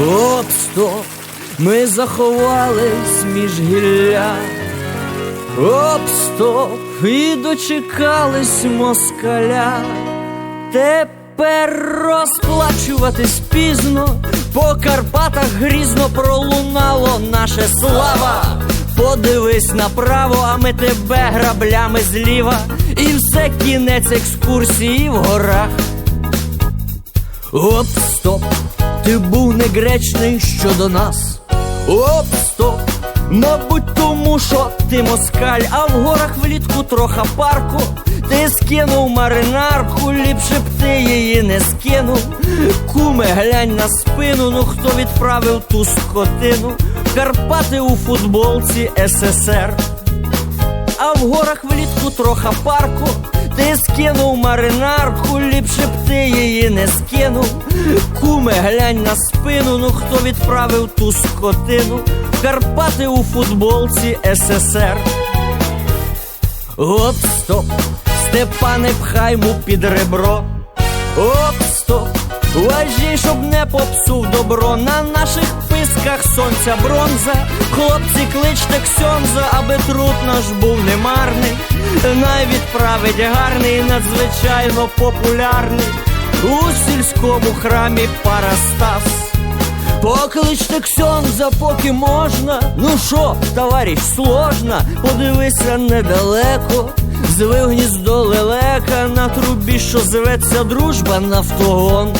Оп, стоп, ми заховались між гілля. Оп, стоп, і дочекались москаля. Тепер розплачуватись пізно, по Карпатах грізно пролунало наше слава. Подивись направо, а ми тебе граблями зліва, і все кінець екскурсії в горах. Оп, стоп, ти був негречний щодо нас. Оп, стоп, мабуть, тому що ти москаль, а в горах влітку троха парку. Ти скинув маринарку, ліпше б ти її не скинув. Куме, глянь на спину, ну хто відправив ту скотину? Карпати у футболці СССР. А в горах влітку троха парку. Ти скинув маринарку, ліпше б ти її не скинув. Куме, глянь на спину, ну хто відправив ту скотину? Карпати у футболці СССР. Оп, стоп, Степане, пхай му під ребро. Оп, стоп, важій, щоб не попсув добро. На наших писках сонця бронза. Хлопці, кличте ксьонза, аби труд наш був немарний. Най відправить гарний, надзвичайно популярний. У сільському храмі Парастас. Покличте ксьонза, поки можна. Ну що, товариш, сложно, подивися недалеко. Звив гніздо лелека на трубі, що зветься дружба нафтогон.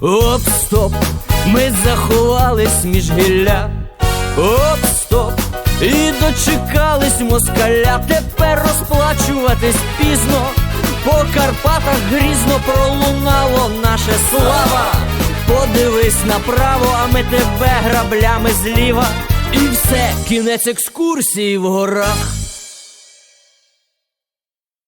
Оп, стоп, ми заховались між гілля. Оп, стоп, і дочекались москаля. Тепер розплачуватись пізно. По Карпатах грізно пролунало наше слава. Подивись направо, а ми тебе граблями зліва. І все, кінець екскурсії в горах.